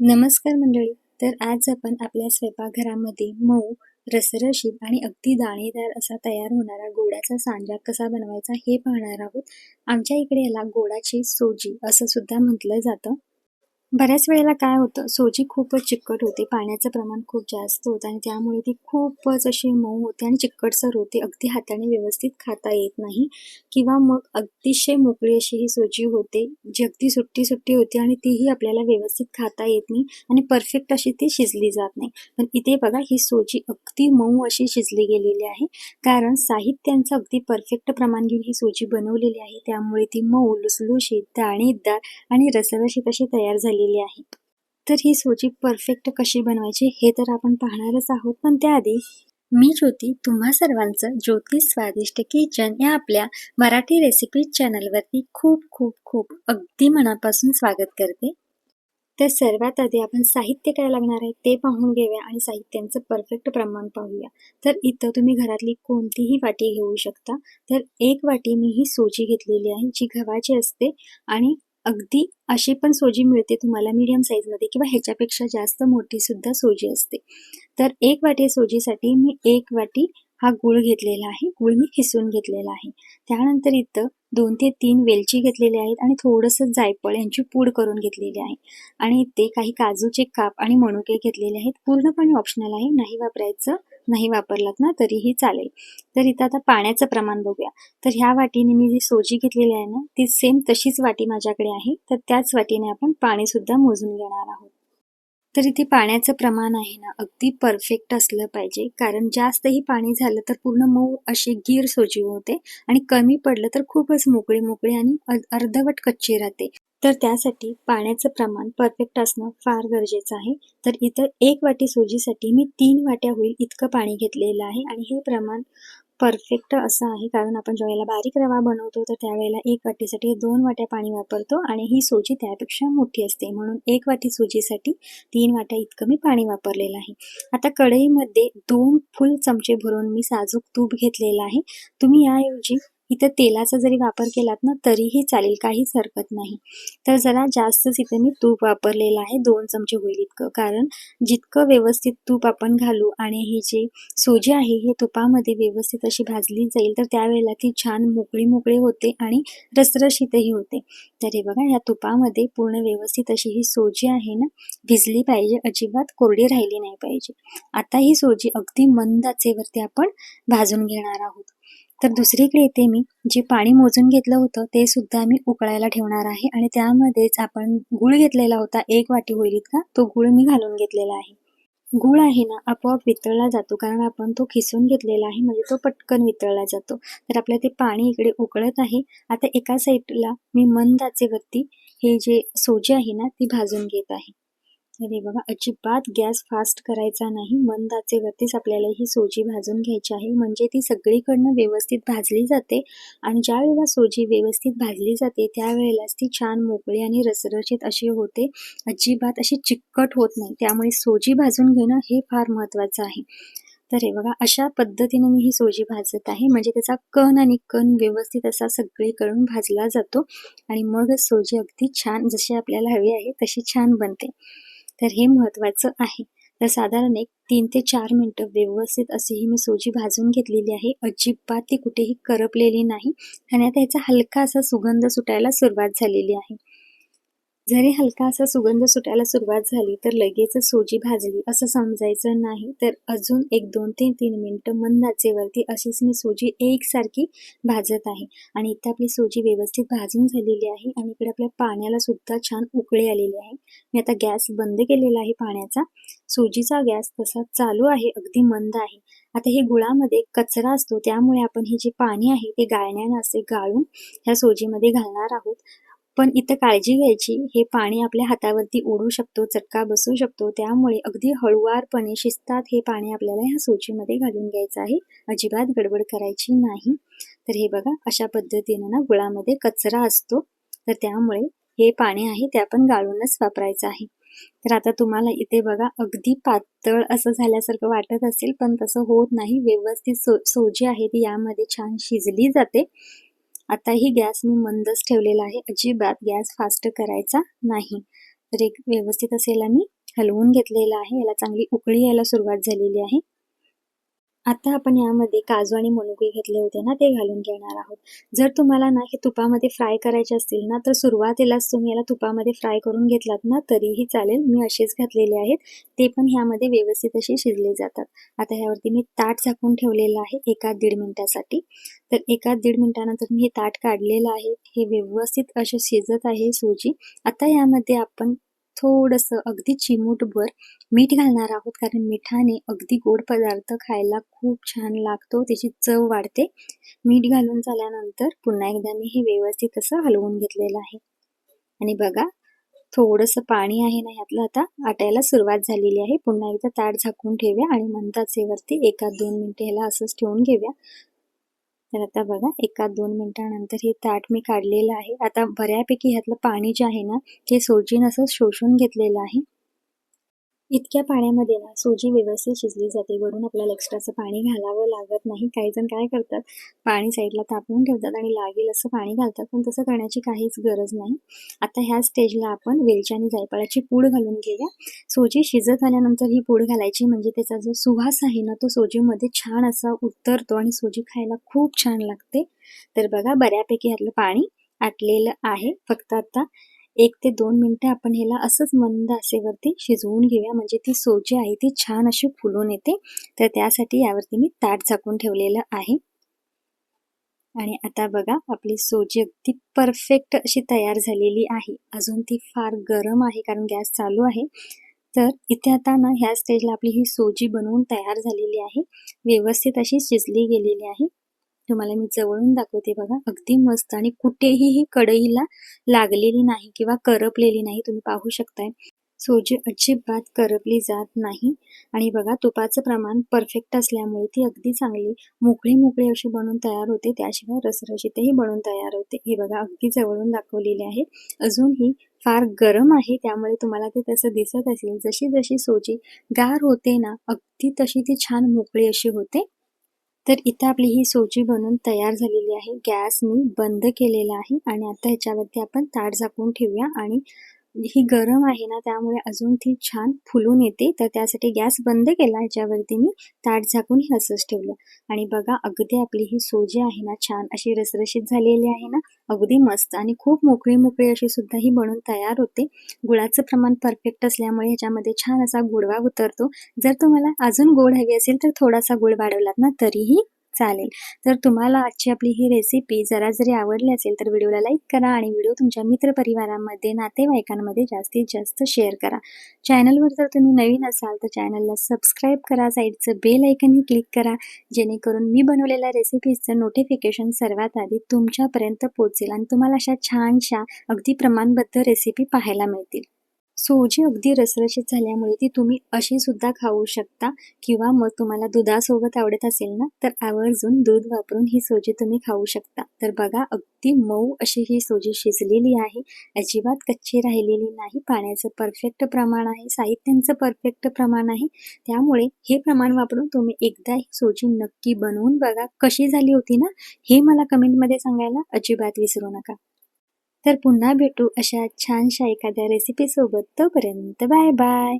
नमस्कार मंडळी. तर आज आपण आपल्या स्वयंपाकघरामध्ये मऊ रसरशीत आणि अगदी दाणेदार असा तयार होणारा गोडाचा सांजा कसा बनवायचा हे पाहणार आहोत. आमच्या इकडे याला गोडाची सोजी असं सुद्धा म्हटलं जातं. बऱ्याच वेळेला काय होतं सोजी खूपच चिकट होते पाण्याचं प्रमाण खूप जास्त होतं आणि त्यामुळे ती खूपच अशी मऊ होते आणि चिकटसर होते. अगदी हाताने व्यवस्थित खाता येत नाही किंवा मग अतिशय मोकळी अशी ही सोजी होते जी अगदी सुट्टी सुट्टी होते आणि तीही आपल्याला व्यवस्थित खाता येत नाही आणि परफेक्ट अशी ती शिजली जात नाही. पण इथे बघा ही सोजी अगदी मऊ अशी शिजली गेलेली आहे. कारण साहित्यांचं अगदी परफेक्ट प्रमाण घेऊन ही सोजी बनवलेली आहे. त्यामुळे ती मऊ लुसलुशीत दाणेदार आणि रसरशीत अशी तयार झाली केलेली आहे. तर ही सोजी परफेक्ट कशी बनवायची हे तर आपण पाहणारच आहोत. पण त्याआधी मी ज्योती तुम्हा सर्वांचं ज्योती स्वादिष्ट किचन या आपल्या मराठी रेसिपी चॅनलवरती खूप खूप खूप अगदी मनापासून स्वागत करते. तर सर्वात आधी आपण साहित्य काय लागणार आहे ते पाहून घेऊया आणि साहित्यांचं परफेक्ट प्रमाण पाहूया. तर इथं तुम्ही घरातली कोणतीही वाटी घेऊ शकता. तर एक वाटी मी ही सोजी घेतलेली आहे जी गव्हाची असते आणि अगदी अशी पण सोजी मिळते तुम्हाला मीडियम साईजमध्ये किंवा ह्याच्यापेक्षा जास्त मोठी सुद्धा सोजी असते. तर एक वाटी सोजीसाठी मी एक वाटी हा गुळ घेतलेला आहे. गुळ मी खिसून घेतलेला आहे. त्यानंतर इथं दोन ते तीन वेलची घेतलेली आहेत आणि थोडंसं जायफळ यांची पूड करून घेतलेली आहे. आणि इथे काही काजूचे काप आणि मणुके घेतलेले आहेत. पूर्णपणे ऑप्शनल आहे. नाही वापरायचं. नाही वापरलात ना तरीही चालेल. तर इथं आता पाण्याचं प्रमाण बघूया. तर ह्या वाटीने मी जी सोजी घेतलेली आहे ना ती सेम तशीच वाटी माझ्याकडे आहे. तर त्याच वाटीने आपण पाणीसुद्धा मोजून घेणार आहोत. तर इथे पाण्याचं प्रमाण आहे ना अगदी परफेक्ट असलं पाहिजे. कारण जास्तही पाणी झालं तर पूर्ण मऊ अशी गीर सोजी होते आणि कमी पडलं तर खूपच मोकळी मोकळी आणि अर्धवट कच्ची राहते. तर त्यासाठी पाण्याचं प्रमाण परफेक्ट असणं फार गरजेचं आहे. तर इथं एक वाटी सोजीसाठी मी तीन वाट्या होईल इतकं पाणी घेतलेलं आहे आणि हे प्रमाण परफेक्ट असं आहे. कारण आपण ज्यावेळेला बारीक रवा बनवतो तर त्यावेळेला एक वाटीसाठी दोन वाट्या पाणी वापरतो आणि ही सोजी त्यापेक्षा मोठी असते. म्हणून एक वाटी सोजीसाठी तीन वाट्या इतकं मी पाणी वापरलेलं आहे. आता कढईमध्ये दोन फुल चमचे भरून मी साजूक तूप घेतलेलं आहे. तुम्ही याऐवजी इथं तेलाचा जरी वापर केलात ना तरीही चालेल काहीच हरकत नाही. तर जरा जास्तच इथं मी तूप वापरलेलं आहे दोन चमचे होईल इतकं. कारण जितकं व्यवस्थित तूप आपण घालू आणि ही जी सोजी आहे हे तुपामध्ये व्यवस्थित अशी भाजली जाईल तर त्यावेळेला ती छान मोकळी मोकळी होते आणि रसरशीतही होते. तर हे बघा या तुपामध्ये पूर्ण व्यवस्थित अशी ही सोजी आहे ना भिजली पाहिजे अजिबात कोरडी राहिली नाही पाहिजे. आता ही सोजी अगदी मंद आचेवरती आपण भाजून घेणार आहोत. तर दुसरीकडे इथे मी जे पाणी मोजून घेतलं होतं ते सुद्धा मी उकळायला ठेवणार आहे आणि त्यामध्येच आपण गुळ घेतलेला होता एक वाटी होईल इतका तो गुळ मी घालून घेतलेला आहे. गुळ आहे ना आपोआप वितळला जातो कारण आपण तो खिसून घेतलेला आहे म्हणजे तो पटकन वितळला जातो. तर आपल्या ते पाणी इकडे उकळत आहे. आता एका साईडला मी मंदाचे वरती हे जे सोजे आहे ना ती भाजून घेत आहे. हे बघा अजिबात गॅस फास्ट करायचा नाही. मंद आचेवरतीच आपल्याला ही सोजी भाजून घ्यायची आहे. म्हणजे ती सगळीकडनं व्यवस्थित भाजली जाते. आणि ज्या वेळेला सोजी व्यवस्थित भाजली जाते त्यावेळेलाच ती छान मोकळी आणि रसरशीत अशी होते. अजिबात अशी चिकट होत नाही. त्यामुळे सोजी भाजून घेणं हे फार महत्त्वाचं आहे. तर हे बघा अशा पद्धतीने मी ही सोजी भाजत आहे. म्हणजे त्याचा कण आणि कण व्यवस्थित असा सगळीकडून भाजला जातो. आणि मगच सोजी अगदी छान जशी आपल्याला हवी आहे तशी छान बनते. तर हे महत्त्वाचं आहे. तर साधारण एक तीन ते चार मिनटं व्यवस्थित अशी ही मी सोजी भाजून घेतलेली आहे. अजिबात ती कुठेही करपलेली नाही. आणि आता याचा हलका असा सुगंध सुटायला सुरुवात झालेली आहे. जरी हलका असा सुगंध सुटायला सुरुवात झाली तर लगेच सोजी भाजली. असं समजायचं नाही तर अजून एक दोन ते तीन मिनटं मंद आचेवरती अशीच मी सोजी एकसारखी भाजत आहे. आणि इथं आपली सोजी व्यवस्थित भाजून झालेली आहे आणि इकडे आपल्या पाण्याला सुद्धा छान उकळी आलेली आहे. मी आता गॅस बंद केलेला आहे पाण्याचा. सोजीचा गॅस तसा चालू आहे अगदी मंद आहे. आता हे गुळामध्ये कचरा असतो त्यामुळे आपण हे जे पाणी आहे ते गाळण्यानं असे गाळून ह्या सोजीमध्ये घालणार आहोत. पण इथं काळजी घ्यायची. हे पाणी आपल्या हातावरती ओढू शकतो चटका बसू शकतो. त्यामुळे अगदी हळुवारपणे शिस्तात हे पाणी आपल्याला ह्या सोचीमध्ये घालून घ्यायचं आहे. अजिबात गडबड करायची नाही. तर हे बघा अशा पद्धतीनं ना गुळामध्ये कचरा असतो. तर त्यामुळे हे पाणी आहे ते आपण गाळूनच वापरायचं आहे. तर आता तुम्हाला इथे बघा अगदी पातळ असं झाल्यासारखं वाटत असेल पण तसं होत नाही. व्यवस्थित सो सोजी आहे ती यामध्ये छान शिजली जाते. आता ही गॅस मी मंदच ठेवलेला आहे. अजिबात गॅस फास्ट करायचा नाही. तर एक व्यवस्थित असेल आणि मी हलवून घेतलेला आहे. याला चांगली उकळी यायला सुरुवात झालेली आहे. आता आपण यामध्ये काजू आणि मनुके घेतले होते ना ते घालून घेणार आहोत. जर तुम्हाला ना हे तुपामध्ये फ्राय करायचे असतील ना तर सुरुवातीलाच तुम्ही याला तुपामध्ये फ्राय करून घेतलात ना तरीही चालेल. मी असेच घातलेले आहेत. ते पण ह्यामध्ये व्यवस्थित असे शिजले जातात. आता ह्यावरती मी ताट झाकून ठेवलेलं आहे एका दीड मिनिटासाठी. तर एका दीड मिनिटानंतर मी हे ताट काढलेलं आहे. हे व्यवस्थित असे शिजत आहे सोजी. आता यामध्ये आपण थोडंसं अगदी चिमूटभर मीठ घालणार आहोत. कारण मिठाने अगदी गोड पदार्थ खायला खूप छान लागतो. त्याची चव वाढते. मीठ घालून झाल्यानंतर पुन्हा एकदा मी हे व्यवस्थित असं हलवून घेतलेलं आहे. आणि बघा थोडंसं पाणी आहे ना ह्यातलं आता. आटायला सुरुवात झालेली आहे. पुन्हा एकदा ताट झाकून ठेव्या आणि म्हणताच वरती एका दोन मिनिटे ह्याला असंच ठेवून घेऊया. तर आता बघा एका दोन मिनिटानंतर हे ताट मी काढलेलं आहे. आता बऱ्यापैकी ह्यातलं पाणी जे आहे ना ते सोजीन असं शोषून घेतलेलं आहे. इतक्या पाण्यामध्ये ना सोजी व्यवस्थित शिजली जाते. वरून आपल्याला एक्स्ट्राचं पाणी घालावं लागत नाही. काही जण काय करतात पाणी साईडला तापवून ठेवतात आणि लागेल असं पाणी घालतात पण तसं करण्याची काहीच गरज नाही. आता ह्या स्टेजला आपण वेलची आणि जायफळाची पूड घालून घेऊया. सोजी शिजत आल्यानंतर ही पूड घालायची म्हणजे त्याचा जो सुवास आहे ना तो सोजीमध्ये छान असा उतरतो आणि सोजी खायला खूप छान लागते. तर बघा बऱ्यापैकी ह्यातलं पाणी आटलेलं आहे. फक्त आता एक ते दोन मिनटं आपण ह्याला असंच मंद असेवरती शिजवून घेऊया. म्हणजे ती सोजी आहे ती छान अशी फुलून येते. तर त्यासाठी यावरती मी ताट झाकून ठेवलेलं आहे. आणि आता बघा आपली सोजी अगदी परफेक्ट अशी तयार झालेली आहे. अजून ती फार गरम आहे कारण गॅस चालू आहे. तर इथे आता ना ह्या स्टेजला आपली ही सोजी बनवून तयार झालेली आहे. व्यवस्थित अशी शिजली गेलेली आहे. तुम्हाला मी जवळून दाखवते बघा. अगदी मस्त आणि कुठेही ही कढईला लागलेली नाही किंवा करपलेली नाही तुम्ही पाहू शकताय. सोजी अजिबात करपली जात नाही. आणि बघा तुपाचं प्रमाण परफेक्ट असल्यामुळे ती अगदी चांगली मोकळी मोकळी अशी बनवून तयार होते. त्याशिवाय रसरशीतही बनवून तयार होते. हे बघा अगदी जवळून दाखवलेले आहे. अजून ही फार गरम आहे त्यामुळे तुम्हाला ते तसं दिसत असेल. जशी जशी सोजी गार होते ना अगदी तशी ती छान मोकळी अशी होते. तर इथं आपली ही सोजी बनून तयार झालेली आहे. गॅस मी बंद केलेला आहे आणि आता ह्याच्यावरती आपण ताट झाकून ठेवूया आणि ही गरम आहे ना त्यामुळे अजून ती छान फुलून येते. तर त्यासाठी गॅस बंद केला ह्याच्यावरती मी ताट झाकून हे असंच ठेवलं. आणि बघा अगदी आपली ही सोजी आहे ना छान अशी रसरशीत झालेली आहे ना अगदी मस्त. आणि खूप मोकळी मोकळी अशी सुद्धा ही बनून तयार होते. गुळाचं प्रमाण परफेक्ट असल्यामुळे ह्याच्यामध्ये छान असा गुडवा उतरतो. जर तुम्हाला अजून गोड हवी असेल तर थोडासा गुळ वाढवलात ना तरीही चालेल. तर तुम्हाला आजची आपली ही रेसिपी जरा जरी आवडली असेल तर व्हिडिओला लाईक करा आणि व्हिडिओ तुमच्या मित्रपरिवारामध्ये नातेवाईकांमध्ये जास्तीत जास्त शेअर करा. चॅनलवर जर तुम्ही नवीन असाल तर चॅनलला सबस्क्राईब करा. साईडचं बेल ऐकनही क्लिक करा. जेणेकरून मी बनवलेल्या रेसिपीजचं नोटिफिकेशन सर्वात आधी तुमच्यापर्यंत पोहोचेल आणि तुम्हाला अशा छानशा अगदी प्रमाणबद्ध रेसिपी पाहायला मिळतील. सोजी अगदी रसरशीत झाल्यामुळे ती तुम्ही अशी सुद्धा खाऊ शकता किंवा मग तुम्हाला दुधासोबत आवडत असेल ना तर आवर्जून दूध वापरून ही सोजी तुम्ही खाऊ शकता. तर बघा अगदी मऊ अशी ही सोजी शिजलेली आहे. अजिबात कच्ची राहिलेली नाही. पाण्याचं परफेक्ट प्रमाण आहे. साहित्यांचं परफेक्ट प्रमाण आहे. त्यामुळे हे प्रमाण वापरून तुम्ही एकदा ही सोजी नक्की बनवून बघा कशी झाली होती ना हे मला कमेंटमध्ये सांगायला अजिबात विसरू नका. तर पुन्हा भेटू अशा छानशा एखाद्या रेसिपीसोबत तोपर्यंत बाय बाय